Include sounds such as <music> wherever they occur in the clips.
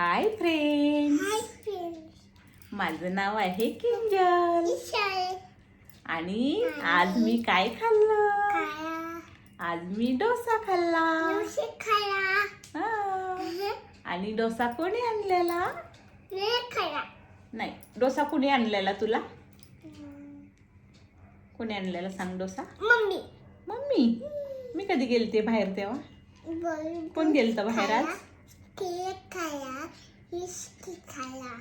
Hi friend hi friends माझं नाव आहे किंजल. आणि आज मी काय खाल्लं? आज मी डोसा खाल्ला. आणि डोसा कोणी आणलेला? नाही डोसा कोणी आणलेला तुला? कोणी आणलेला सांग डोसा? मम्मी. मम्मी. मी कधी गेलते बाहेर तेव्हा? कोण गेलतं बाहेर आज? केक खाया बिस्किट खाया.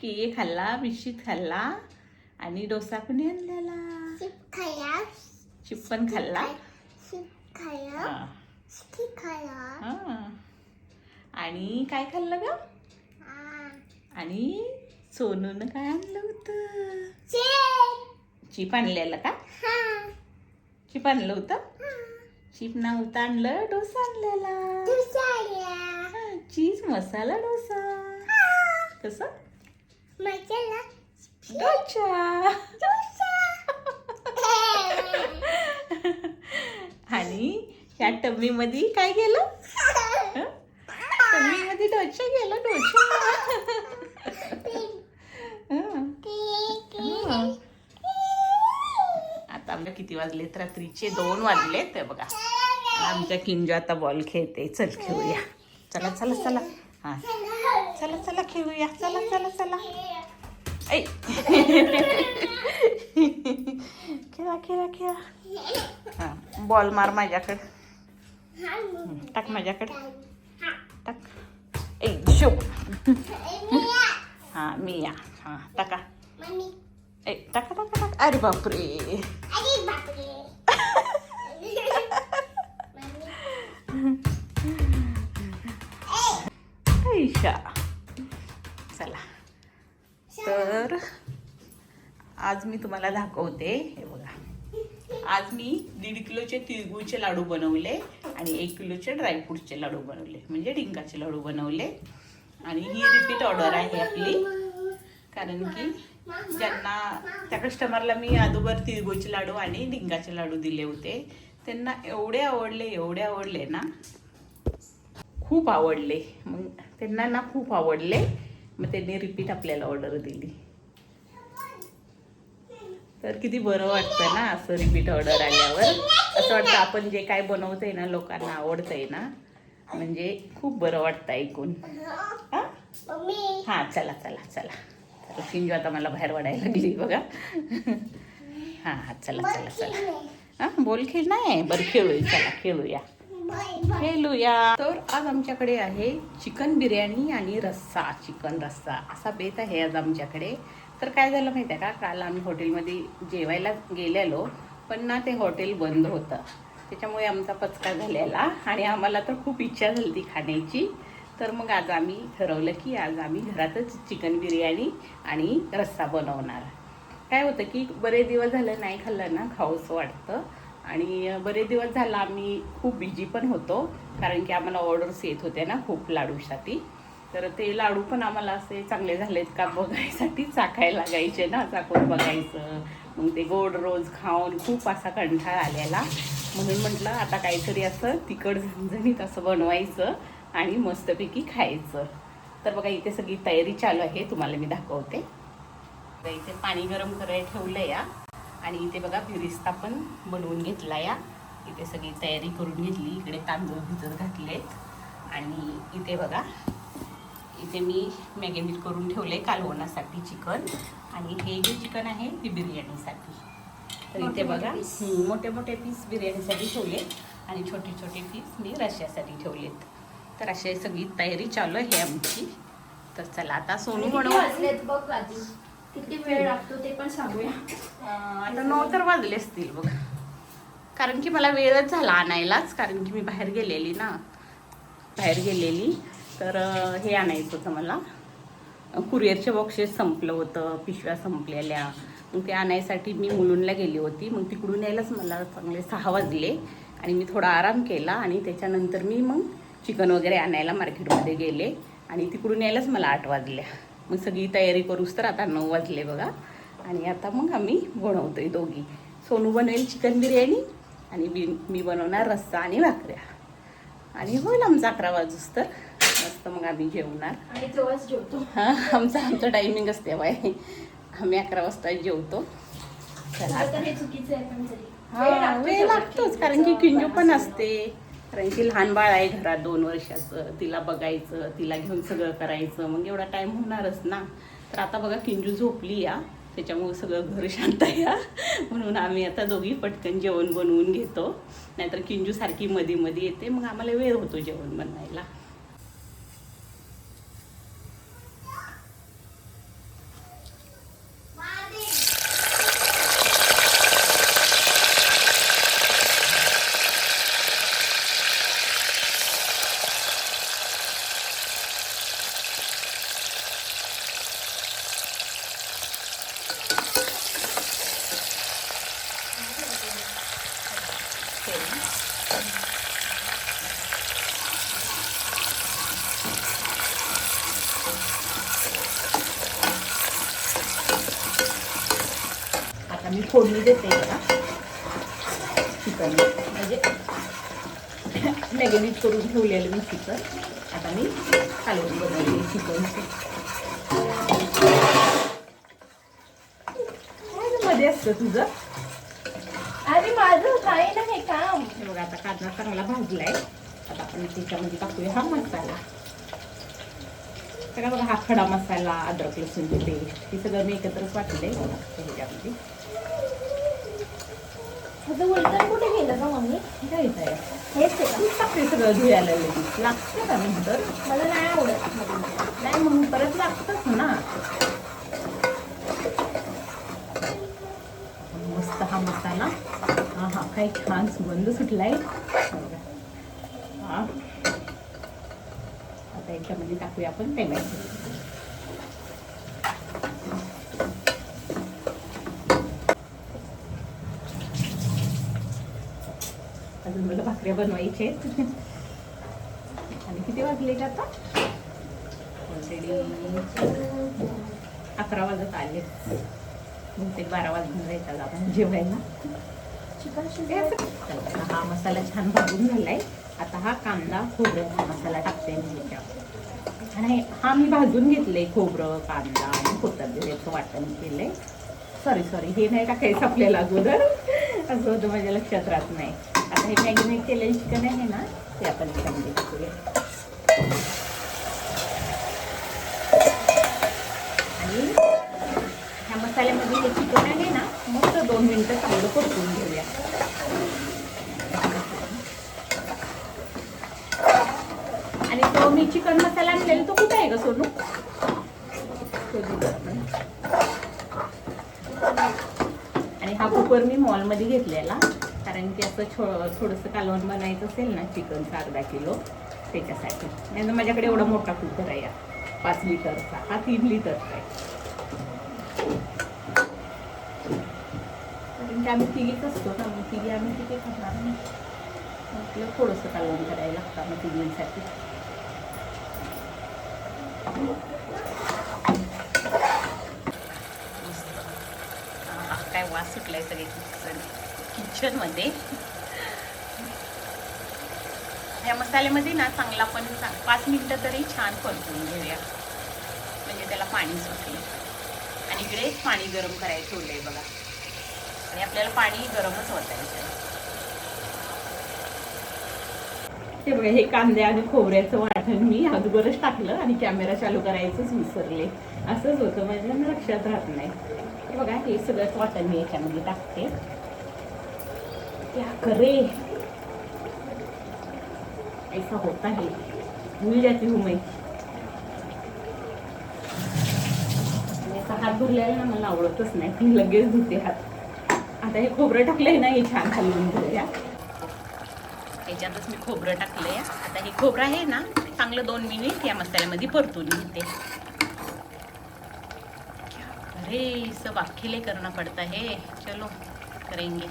केक खाल्ला बिस्किट खाल्ला आणि डोसा कोणी आणलेला. चिप खाया चिप्पन खाल्ला? चिप खाया हा. बिस्किट खाया. हा. आणि काय खाल्लं ग? आ. आणि सोनून काय आणलं होतं? चिप आणलेलं का? हा. चिप आणलं होतं? चिप नव्हतं आणलं डोसा आणलेला. चीज मसाला डोसा. कसं? मसाला डोसा. <laughs> आणि ह्या टम्मी मध्ये काय गेलं टम्मी मध्ये डोसा गेला डोसा. आता आमच्या किती वाजलेत? रात्रीचे दोन वाजले ते बघा. आमच्या किंजो आता बॉल खेळते. चल खेळूया. चला चला चला. हा. चला चला खेळूया. चला चला चला. ऐ. खेळा खेळा खेळा. हा बॉल मार माझ्याकडे. टाक माझ्याकडे. टाक. ऐ शो हा मी या. हा टाका. ऐ टाका टाका टाका. अरे बापरे. आज मी तुम्हाला दाखवते हे बघा. आज मी दीड किलोचे तिळगुळचे लाडू बनवले आणि एक किलोचे ड्रायफ्रूटचे लाडू बनवले म्हणजे डिंकाचे लाडू बनवले. आणि ही रिपीट ऑर्डर आहे आपली कारण की ज्यांना त्या कस्टमरला मी अगोदर तिळगुळचे लाडू आणि डिंकाचे लाडू दिले होते. त्यांना एवढे आवडले एवढे आवडले ना खूप आवडले. मग त्यांना ना खूप आवडले. मग त्यांनी रिपीट आपल्याला ऑर्डर दिली. तर किती बरं वाटतं ना असं रिपीट ऑर्डर आल्यावर. असं वाटतं आपण जे काय बनवतंय ना लोकांना आवडतंय ना म्हणजे खूप बरं वाटतं ऐकून. हा? मम्मी हा चला चला चला. सिंजू आता मला बाहेर वाढायला लागली बघा. हा हा चला चला चला. हा बोल खेळ नाही. बरं खेळूया चला खेळूया. खेळूया. तर आज आमच्याकडे आहे चिकन बिर्याणी आणि रस्सा चिकन रस्सा. असा बेत आहे आज आमच्याकडे. तर काय झालं माहिती आहे का? काल आम्ही हॉटेलमध्ये जेवायला गेलेलो पण ना ते हॉटेल बंद होतं. त्याच्यामुळे आमचा पचका झालेला आणि आम्हाला तर खूप इच्छा झाली ती खाण्याची. तर मग आज आम्ही ठरवलं की आज आम्ही घरातच चिकन बिर्याणी आणि रस्सा बनवणार. काय होतं की बरे दिवस झालं नाही खाल्लं ना खाऊसं वाटतं. आणि बरे दिवस झाला आम्ही खूप बिझी पण होतो कारण की आम्हाला ऑर्डर्स येत होते ना खूप लाडूसाठी. तर ते लाडू पण आम्हाला असे चांगले झालेत का बघायसाठी चाकायला लागायचे ना चाकून बघायचं. मग ते गोड रोज खाऊन खूप असा कंठाळ आलेला. म्हणून म्हटलं आता काहीतरी असं तिखट झणझणीत असं बनवायचं आणि मस्तपैकी खायचं. तर बघा इथे सगळी तयारी चालू आहे. तुम्हाला मी दाखवते. इथे पाणी गरम करायला ठेवलं या. आणि इथे बघा फिरिस्ता पण बनवून घेतला या. इथे सगळी तयारी करून घेतली. इकडे तांदूळ भिजत घातलेत. आणि इथे बघा इथे मी मॅगिनेट करून ठेवले कालवणासाठी चिकन. आणि हे जे चिकन आहे ते बिर्याणीसाठी. तर इथे बघा. मोठे मोठे पीस बिर्याणीसाठी ठेवले आणि छोटे छोटे पीस मी रश्यासाठी ठेवलेत. तर अशी सगळी तयारी चालू आहे आमची. तर चला आता सोनू बनवा. वाजलेत बघ राजू? किती वेळ लागतो ते पण सांगूया. आता नऊ तर वाजले असतील बघ. कारण की मला वेळच झाला आणायलाच कारण की मी बाहेर गेलेली ना. बाहेर गेलेली. तर हे आणायचं होतं मला. कुरिअरचे बॉक्सेस संपलं होतं पिशव्या संपलेल्या. मग ते आणायसाठी मी मुलुंडला गेली होती. मग तिकडून यायलाच मला चांगले सहा वाजले आणि मी थोडा आराम केला आणि त्याच्यानंतर मी मग चिकन वगैरे आणायला मार्केटमध्ये गेले आणि तिकडून यायलाच मला आठ वाजल्या मग सगळी तयारी करूच तर आता नऊ वाजले बघा. आणि आता मग आम्ही बनवतोय दोघी. सोनू बनवेल चिकन बिर्याणी आणि बी मी बनवणार रस्सा आणि भाकऱ्या. आणि होईल आमचा अकरा वाजूस तर. मस्त मग आम्ही जेवणार. हां आमचं आमचं टायमिंगच तेव्हा आहे आम्ही अकरा वाजता जेवतो. हे हा वेळ लागतोच कारण की किंजू पण असते. कारण की लहान बाळ आहे घरात दोन वर्षाचं. तिला बघायचं तिला घेऊन सगळं करायचं. मग एवढा टाइम होणारच ना. तर आता बघा किंजू झोपली या. त्याच्यामुळे सगळं घर शांत आहे हा. म्हणून आम्ही आता दोघी पटकन जेवण बनवून घेतो. नाहीतर किंजू सारखी मध्ये मध्ये येते. मग आम्हाला वेळ होतो जेवण बनवायला. फोडणी देते बघा चिकन. म्हणजे मॅगिनेट करून ठेवलेलं मी चिकन. आता मी कालवून बनवले चिकनचं मध्ये असतं तुझं? अरे माझं काय नाही काम. हे बघा आता कांदा चांगला भाजलाय. आता आपण त्याच्यामध्ये टाकूया हा मसाला. सगळा बघा हा खडा मसाला अद्रक लसूणची पेस्ट हे सगळं मी एकत्रच वाटलंय. ह्याच्यामध्ये माझं उलटण कुठे गेलं का मम्मी? येत आहे. हेच आहे तूच टाकते सगळं धुयाला लगेच लागतं का नंतर? मला नाही आवडत. नाही म्हणून परत लागतच ना. मस्त हा मसाला. हा हा काही छान सुगंध सुटलाय. हा. आता याच्यामध्ये टाकूया आपण टोमॅटो अजून मला भाकऱ्या बनवायच्या आहेत. आणि किती वाजले का आता? ऑलरेडी अकरा वाजत आले. बहुतेक बारा वाजून जायचं आपण जेवायला. चिकन हे हा मसाला छान भाजून झालाय. आता हा कांदा खोबऱ्याचा मसाला टाकते मी ह्याच्यावर आणि हा मी भाजून घेतलंय खोबरं कांदा आणि कोथिंबीरचं वाटण केलंय. सॉरी सॉरी हे नाही टाकायचं आपल्याला अगोदर. असं होतं माझ्या लक्षात राहत नाही. आता मॅगिनेट केलेलं चिकन आहे ना ते आपण त्याच्यामध्ये म्हणजे टाकूया. आणि ह्या मसाल्यामध्ये हे चिकन आहे ना मस्त दोन मिनटं चांगलं परतून घेऊया. आणि तो मी चिकन मसाला आणलेला तो कुठे आहे ग सोनू? आणि हा कुकर मी मॉलमध्ये घेतलेला. कारण की असं छो थोडंसं कालवण बनायचं असेल ना चिकनचा अर्धा किलो त्याच्यासाठी. नाही तर माझ्याकडे एवढा मोठा कुकर आहे पाच लिटरचा. हा तीन लिटरचा आहे. कारण की आम्ही तिघीच असतो ना मग तिघी आम्ही तिथे खाणार नाही. आपलं थोडंसं कालवण करायला लागतं मग तिघींसाठी. काय वास सुटलाय सगळे किचन किचनमध्ये या मसाल्यामध्ये ना चांगला पण पाच मिनटं तरी छान परतून घेऊया. म्हणजे त्याला पाणी सुटले. आणि इकडे पाणी गरम करायचं आहे बघा. आणि आपल्याला पाणी गरमच ओतायचं ते बघा हे कांदे आणि खोबऱ्याचं वाटण मी अगोदरच टाकलं आणि कॅमेरा चालू करायचंच विसरले. असंच होतं माझ्या लक्षात राहत नाही. हे बघा हे सगळंच वाटण मी याच्यामध्ये टाकते. क्या करे? ऐसा होता है भूल जाती हूँ मैं। असा हात भरलेला ना मला आवडतच नाही. लगेच धुते हात. आता हे खोबरं टाकलंय ना हे छान हलवून घेऊया याच्यातच मी खोबरं टाकलंय. आता हे खोबरं आहे ना चांगलं दोन मिनिट या मसाल्यामध्ये परतून घेते. अरे सब अकेले करना पड़ता है. चलो करेंगे.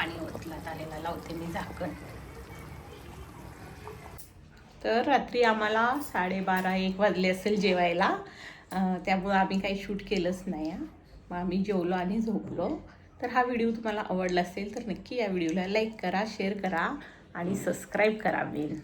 पाणी ओतलात आलेला लावते मी झाकण. तर रात्री आम्हाला साडेबारा एक वाजले असेल जेवायला. त्यामुळं आम्ही काही शूट केलंच नाही. मग आम्ही जेवलो आणि झोपलो. तर हा व्हिडिओ तुम्हाला आवडला असेल तर नक्की या व्हिडिओला लाईक करा शेअर करा आणि सबस्क्राईब करा मेन.